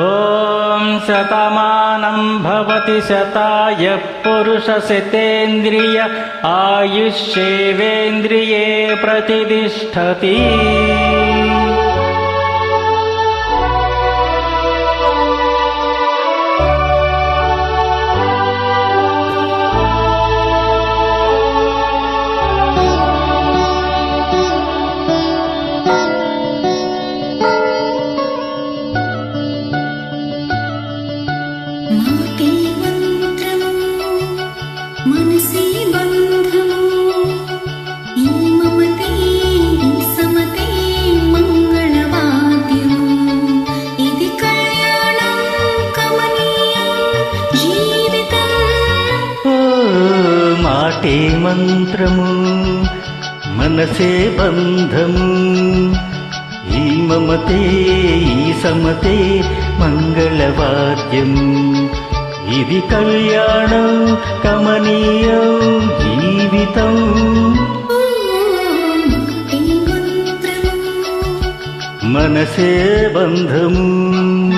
ॐ शतमानं भवति शताय पुरुषशतेन्द्रिय आयुष्येवेन्द्रिये प्रतितिष्ठति మాటే మంత్రము మనసే బంధము. ఈ మమతే ఈ సమతే మంగళవాద్యము ఇది కళ్యాణం కమనీయం జీవితం. మనసే బంధము.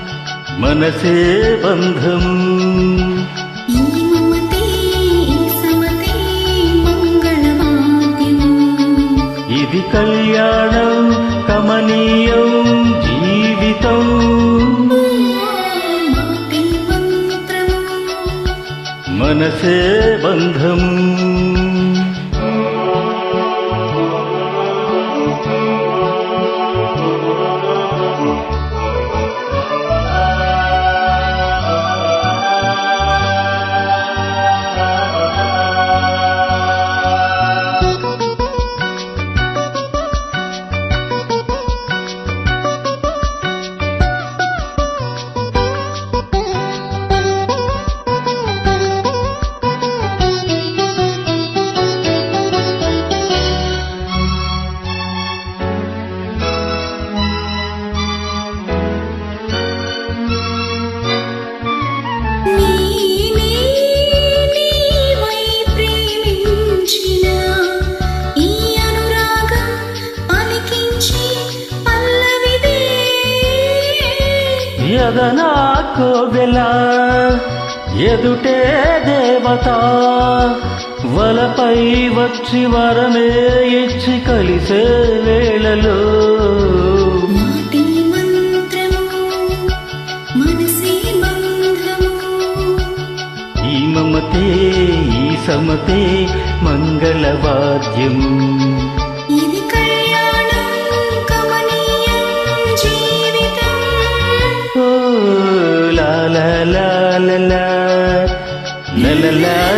మనసే బంధము ఇది కళ్యాణం కమనీయం జీవితం. మనసే బంధము ಯದನ ಕೋವೆಲ ಎದುಟೇ ದೇವತಾ వలపై వచ్చి వరమే ఇచ్చి కలిసే వేళలో. ఈ మమతే ఈ సమతే మంగళవాద్యం love.